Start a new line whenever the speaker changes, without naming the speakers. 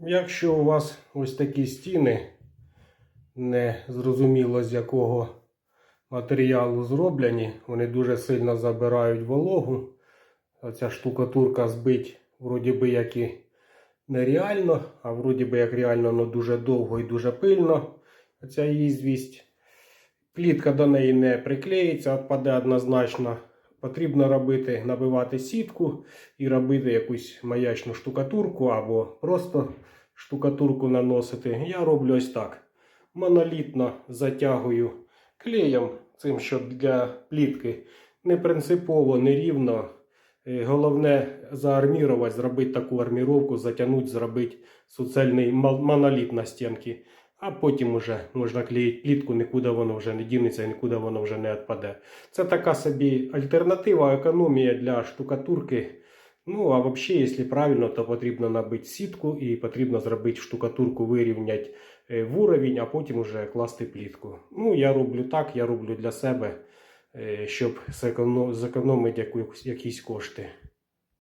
Якщо у вас ось такі стіни, не зрозуміло з якого матеріалу зроблені, вони дуже сильно забирають вологу. Оця штукатурка збить, вроді би як і нереально, а вроді би як реально ну, дуже довго і дуже пильно. Оця їздвість. Плітка до неї не приклеїться, відпаде однозначно. Потрібно робити, набивати сітку і робити якусь маячну штукатурку або просто штукатурку наносити. Я роблю ось так. Монолітно затягую клеєм, цим, щоб для плітки не принципово, не рівно. Е, Головне заармірувати, зробити таку арміровку, затягнути, зробити суцельний моноліт на стінки. А потім уже можна клеїти плітку, нікуди воно вже не дінеться, нікуди воно вже не відпаде. Це така собі альтернатива, економія для штукатурки. Ну, а взагалі, якщо правильно, то потрібно набити сітку і потрібно зробити штукатурку, вирівняти е, в уровень, а потім вже класти плітку. Ну, я роблю так, я роблю для себе, е, щоб зеконо- зекономити якісь кошти.